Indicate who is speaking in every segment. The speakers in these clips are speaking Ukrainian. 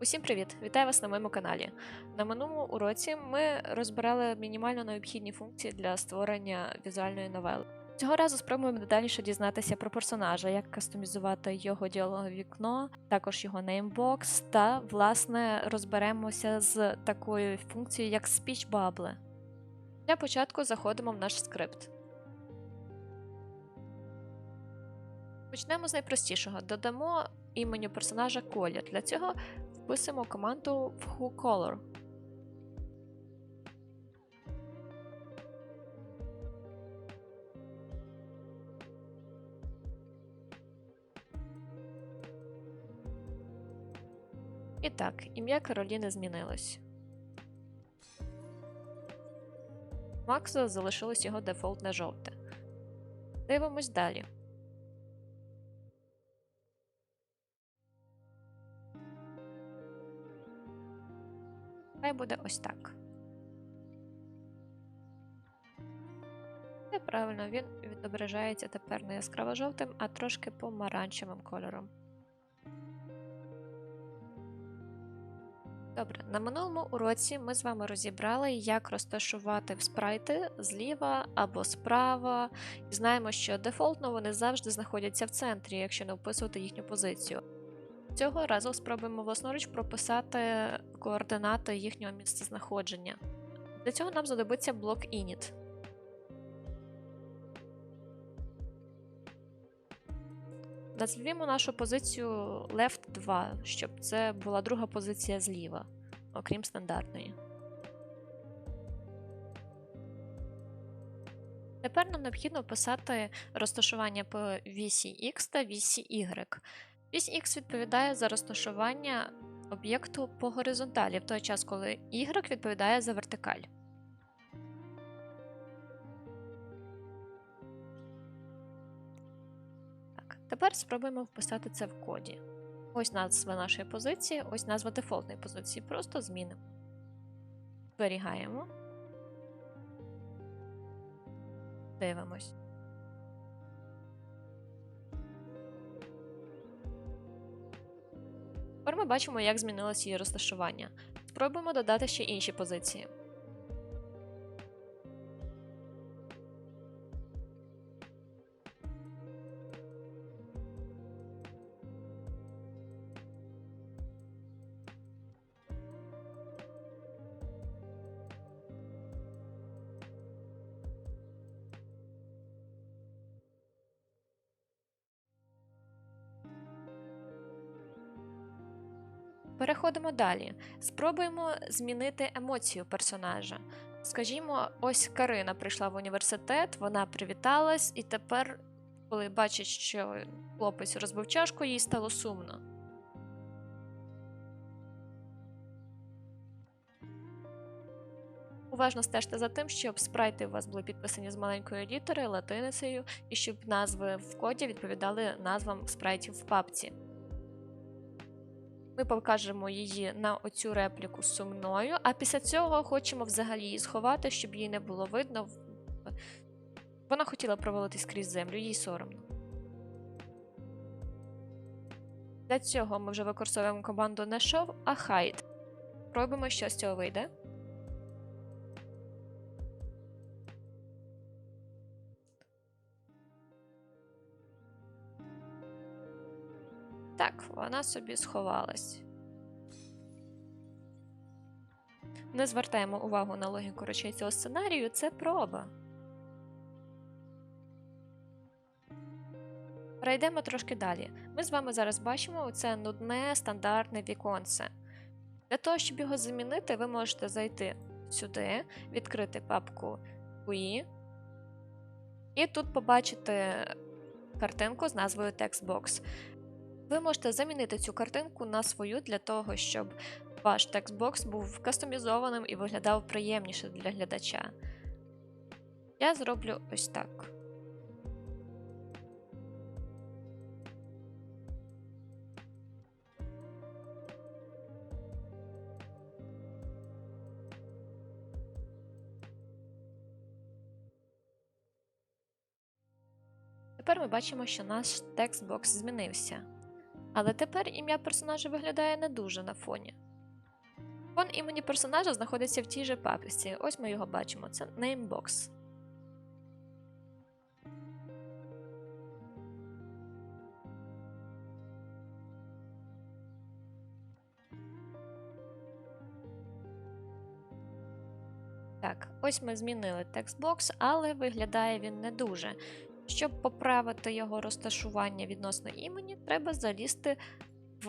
Speaker 1: Усім привіт! Вітаю вас на моєму каналі. На минулому уроці ми розбирали мінімально необхідні функції для створення візуальної новели. Цього разу спробуємо детальніше дізнатися про персонажа, як кастомізувати його діалогове вікно, також його неймбокс, та власне розберемося з такою функцією, як Speech Bubble. Для початку заходимо в наш скрипт. Почнемо з найпростішого. Додамо іменю персонажа колір. Для цього вписуємо команду в whoColor. І так, ім'я Кароліни змінилось. Макса залишилось його дефолтне жовте. Дивимось далі. Хай буде ось так. Правильно, він відображається тепер не яскраво жовтим, а трошки помаранчевим кольором. Добре, на минулому уроці ми з вами розібрали, як розташувати спрайти зліва або справа. Знаємо, що дефолтно вони завжди знаходяться в центрі, якщо не вписувати їхню позицію. Цього разу спробуємо власноруч прописати координати їхнього місцезнаходження. Для цього нам знадобиться блок init. Назвімо нашу позицію left 2, щоб це була друга позиція зліва, окрім стандартної. Тепер нам необхідно вписати розташування по вісі X та вісі Y. Вісь X відповідає за розташування об'єкту по горизонталі, в той час, коли Y відповідає за вертикаль. Так, тепер спробуємо вписати це в коді. Ось назва нашої позиції, ось назва дефолтної позиції. Просто змінимо. Зберігаємо. Дивимось. Тепер ми бачимо, як змінилось її розташування. Спробуємо додати ще інші позиції. Переходимо далі. Спробуємо змінити емоцію персонажа. Скажімо, ось Карина прийшла в університет, вона привіталась, і тепер, коли бачить, що хлопець розбив чашку, їй стало сумно. Уважно стежте за тим, щоб спрайти у вас були підписані з маленької літери, латиницею, і щоб назви в коді відповідали назвам спрайтів в папці. Ми покажемо її на оцю репліку сумною, а після цього хочемо взагалі її сховати, щоб її не було видно. Вона хотіла провалитись крізь землю, їй соромно. Для цього ми вже використовуємо команду не show, а hide. Пробуємо, що з цього вийде. Так, вона собі сховалась. Не звертаємо увагу на логіку речей цього сценарію, це проба. Перейдемо трошки далі. Ми з вами зараз бачимо це нудне стандартне віконце. Для того, щоб його замінити, ви можете зайти сюди, відкрити папку UI, і тут побачити картинку з назвою TextBox. Ви можете замінити цю картинку на свою для того, щоб ваш текстбокс був кастомізованим і виглядав приємніше для глядача. Я зроблю ось так. Тепер ми бачимо, що наш текстбокс змінився. Але тепер ім'я персонажа виглядає не дуже на фоні. Фон імені персонажа знаходиться в тій же папці. Ось ми його бачимо. Це Namebox. Так, ось ми змінили текстбокс, але виглядає він не дуже. Щоб поправити його розташування відносно імені, треба залізти в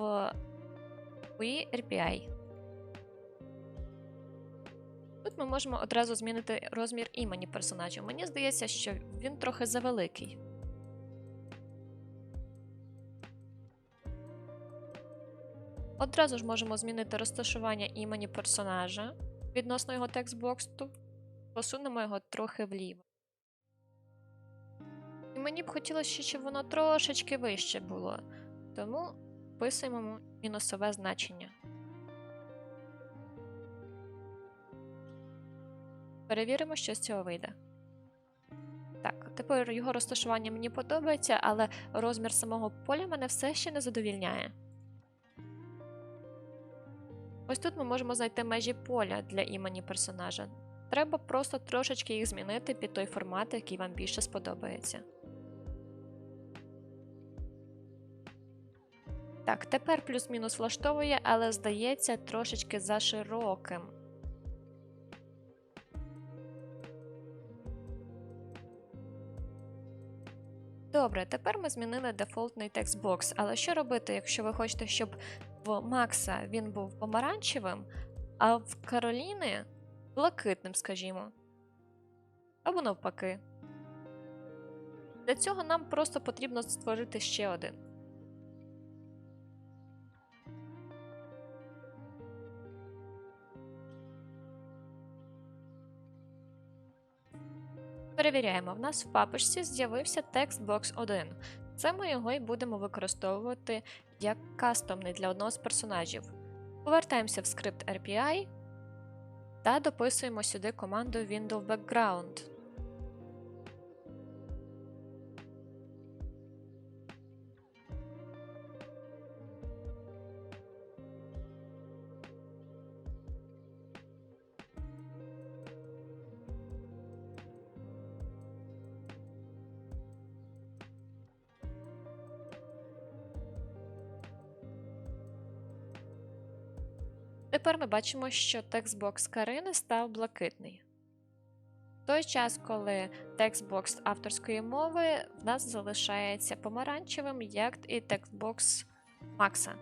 Speaker 1: UI RPI. Тут ми можемо одразу змінити розмір імені персонажа. Мені здається, що він трохи завеликий. Одразу ж можемо змінити розташування імені персонажа відносно його текстбоксу, посунемо його трохи вліво. Мені б хотілося, щоб воно трошечки вище було, тому вписуємо мінусове значення. Перевіримо, що з цього вийде. Так, тепер його розташування мені подобається, але розмір самого поля мене все ще не задовільняє. Ось тут ми можемо знайти межі поля для імені персонажа. Треба просто трошечки їх змінити під той формат, який вам більше сподобається. Так, тепер плюс-мінус влаштовує, але здається трошечки за широким. Добре, тепер ми змінили дефолтний текстбокс, але що робити, якщо ви хочете, щоб в Макса він був помаранчевим, а в Кароліни блакитним, скажімо. Або навпаки. Для цього нам просто потрібно створити ще один. Перевіряємо, в нас в папочці з'явився TextBox 1. Це ми його і будемо використовувати як кастомний для одного з персонажів. Повертаємося в скрипт RPI та дописуємо сюди команду Window Background. Тепер ми бачимо, що текстбокс Карини став блакитний. В той час, коли текстбокс авторської мови в нас залишається помаранчевим, як і текстбокс Макса.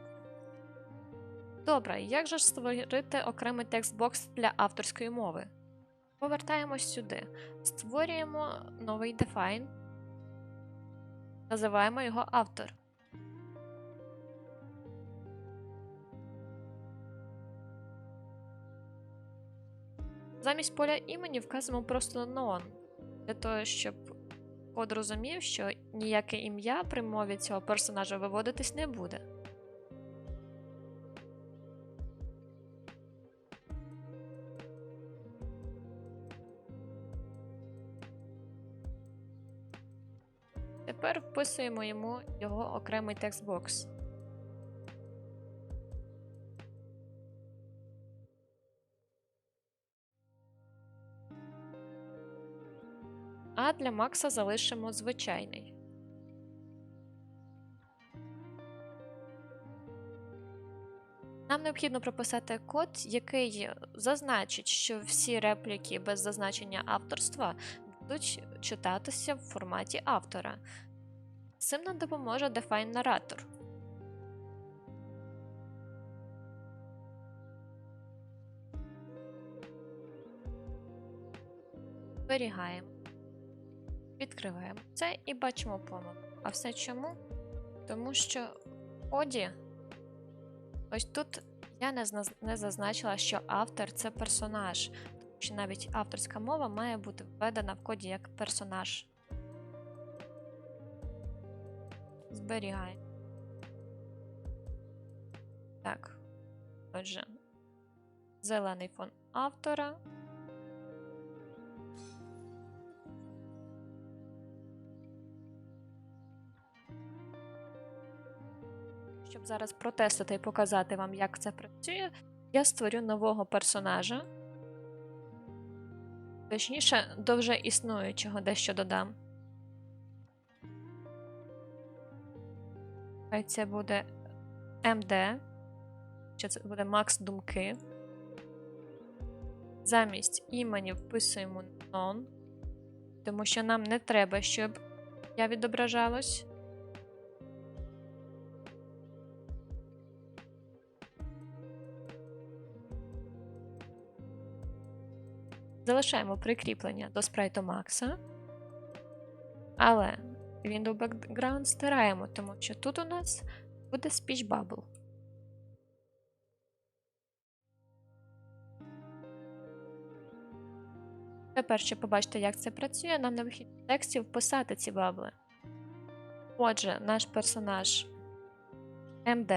Speaker 1: Добре, як же створити окремий текстбокс для авторської мови? Повертаємось сюди. Створюємо новий define, називаємо його автор. Замість поля імені вказуємо просто non, для того, щоб код розумів, що ніяке ім'я при мові цього персонажа виводитись не буде. Тепер вписуємо йому його окремий текстбокс. А для Макса залишимо звичайний. Нам необхідно прописати код, який зазначить, що всі репліки без зазначення авторства будуть читатися в форматі автора. Цим нам допоможе Define Narrator. Зберігаємо. Відкриваємо це і бачимо помилку. А все чому? Тому що в коді, ось тут я не, зазначила, що автор це персонаж, тому що навіть авторська мова має бути введена в коді як персонаж. Зберігаємо. Так. Отже, зелений фон автора. Щоб зараз протестити і показати вам, як це працює, я створю нового персонажа. Точніше, до вже існуючого дещо додам. Хай це буде МД, чи це буде Макс Думки. Замість імені вписуємо non, тому що нам не треба, щоб я відображалось. Залишаємо прикріплення до спрайту Макса. Але Window Background стираємо, тому що тут у нас буде Speech Bubble. Тепер, щоб побачити, як це працює, нам необхідно в тексті вписати ці бабли. Отже, наш персонаж МД.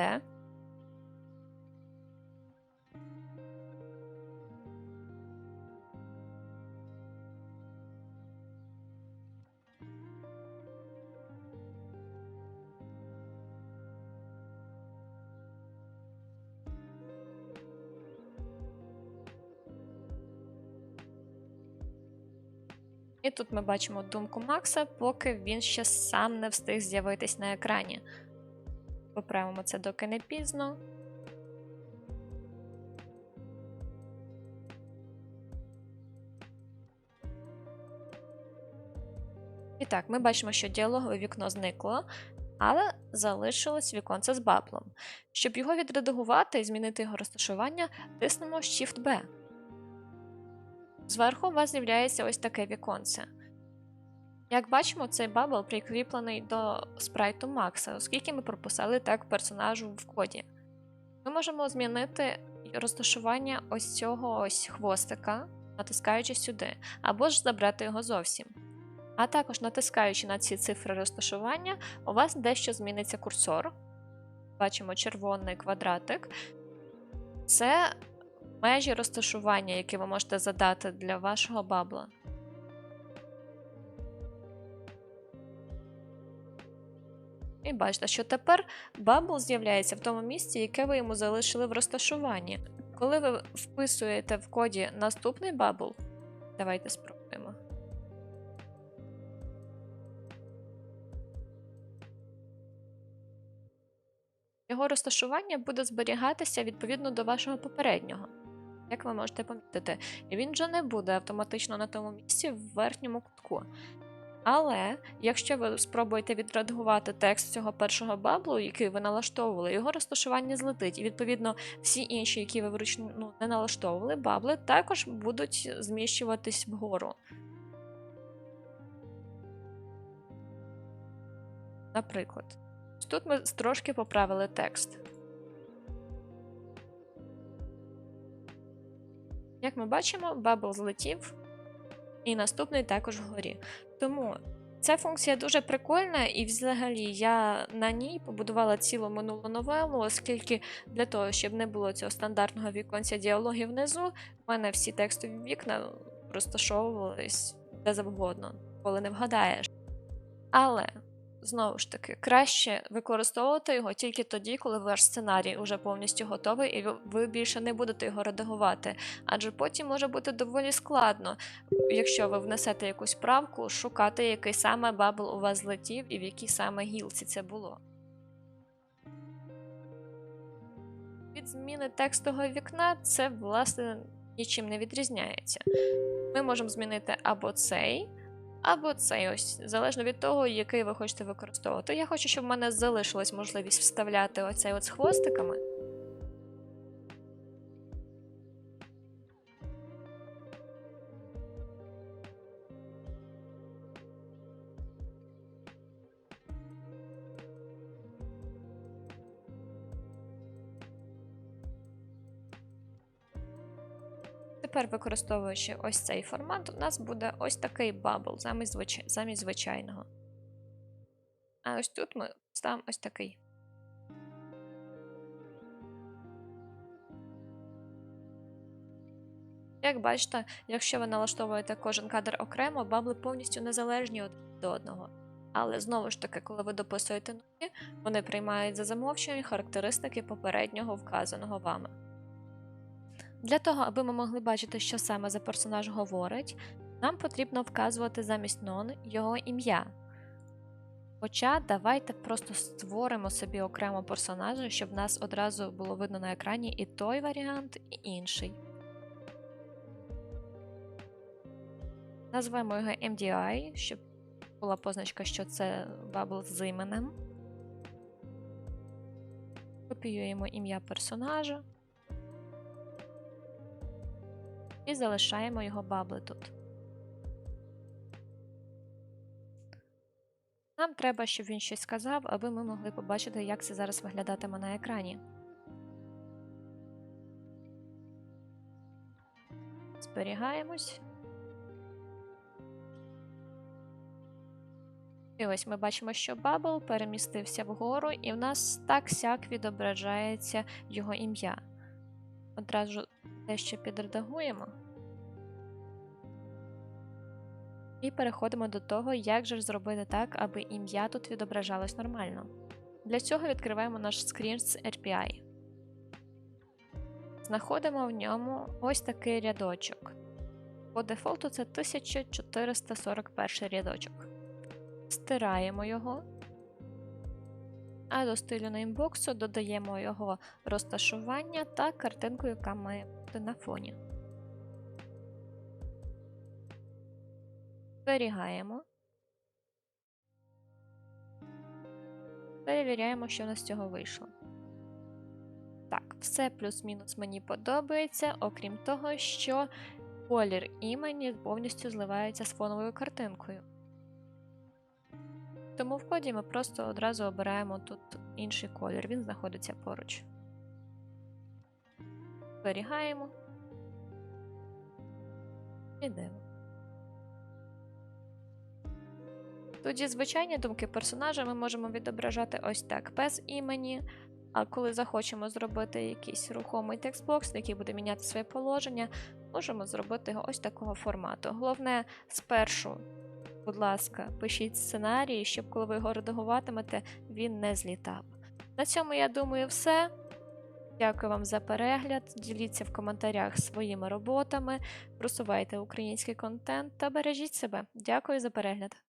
Speaker 1: І тут ми бачимо думку Макса, поки він ще сам не встиг з'явитись на екрані. Поправимо це доки не пізно. І так, ми бачимо, що діалогове вікно зникло, але залишилось віконце з баблом. Щоб його відредагувати і змінити його розташування, тиснемо Shift-B. Зверху у вас з'являється ось таке віконце. Як бачимо, цей бабл прикріплений до спрайту Макса, оскільки ми прописали так персонажу в коді. Ми можемо змінити розташування ось цього ось хвостика, натискаючи сюди, або ж забрати його зовсім. А також натискаючи на ці цифри розташування, у вас дещо зміниться курсор. Бачимо червоний квадратик. Це межі розташування, які ви можете задати для вашого бабла. І бачите, що тепер бабл з'являється в тому місці, яке ви йому залишили в розташуванні. Коли ви вписуєте в коді наступний бабл, давайте спробуємо. Його розташування буде зберігатися відповідно до вашого попереднього, як ви можете помітити, він вже не буде автоматично на тому місці в верхньому кутку. Але якщо ви спробуєте відредагувати текст цього першого баблу, який ви налаштовували, його розташування злетить. І відповідно всі інші, які ви вручну ну, не налаштовували, бабли також будуть зміщуватись вгору. Наприклад, тут ми трошки поправили текст. Як ми бачимо, бабл злетів, і наступний також вгорі. Тому ця функція дуже прикольна, і взагалі я на ній побудувала цілу минулу новелу, оскільки для того, щоб не було цього стандартного віконця діалогів внизу, в мене всі текстові вікна розташовувались де завгодно, коли не вгадаєш. Але. Знову ж таки, краще використовувати його тільки тоді, коли ваш сценарій вже повністю готовий, і ви більше не будете його редагувати. Адже потім може бути доволі складно, якщо ви внесете якусь правку, шукати, який саме бабл у вас злетів і в якій саме гілці це було. Від зміни текстового вікна це, власне, нічим не відрізняється. Ми можемо змінити або цей. Або цей ось, залежно від того, який ви хочете використовувати. Я хочу, щоб в мене залишилась можливість вставляти оцей от з хвостиками. Тепер, використовуючи ось цей формат, у нас буде ось такий бабл замість, замість звичайного. А ось тут ми ставимо ось такий. Як бачите, якщо ви налаштовуєте кожен кадр окремо, бабли повністю незалежні до одного. Але знову ж таки, коли ви дописуєте нові, вони приймають за замовчування характеристики попереднього вказаного вами. Для того, аби ми могли бачити, що саме за персонаж говорить, нам потрібно вказувати замість non його ім'я. Хоча давайте просто створимо собі окремо персонажа, щоб нас одразу було видно на екрані і той варіант, і інший. Назвемо його MDI, щоб була позначка, що це бабл з іменем. Копіюємо ім'я персонажа і залишаємо його бабли тут. Нам треба, щоб він щось сказав, аби ми могли побачити, як це зараз виглядатиме на екрані. Зберігаємось. І ось ми бачимо, що бабл перемістився вгору, і в нас так сяк відображається його ім'я. Одразу дещо підредагуємо. І переходимо до того, як же зробити так, аби ім'я тут відображалось нормально. Для цього відкриваємо наш скрін з RPI. Знаходимо в ньому ось такий рядочок. По дефолту це 1441 рядочок. Стираємо його, а до стилю неймбоксу додаємо його розташування та картинку, яка має бути на фоні. Зберігаємо. Перевіряємо, що у нас з цього вийшло. Так, все плюс-мінус мені подобається, окрім того, що колір імені повністю зливається з фоновою картинкою. Тому в коді ми просто одразу обираємо тут інший колір, він знаходиться поруч. Зберігаємо. Ідемо. Тоді звичайні думки персонажа ми можемо відображати ось так, без імені. А коли захочемо зробити якийсь рухомий текстбокс, який буде міняти своє положення, можемо зробити його ось такого формату. Головне, спершу, будь ласка, пишіть сценарії, щоб коли ви його редагуватимете, він не злітав. На цьому, я думаю, все. Дякую вам за перегляд. Діліться в коментарях своїми роботами, просувайте український контент та бережіть себе. Дякую за перегляд.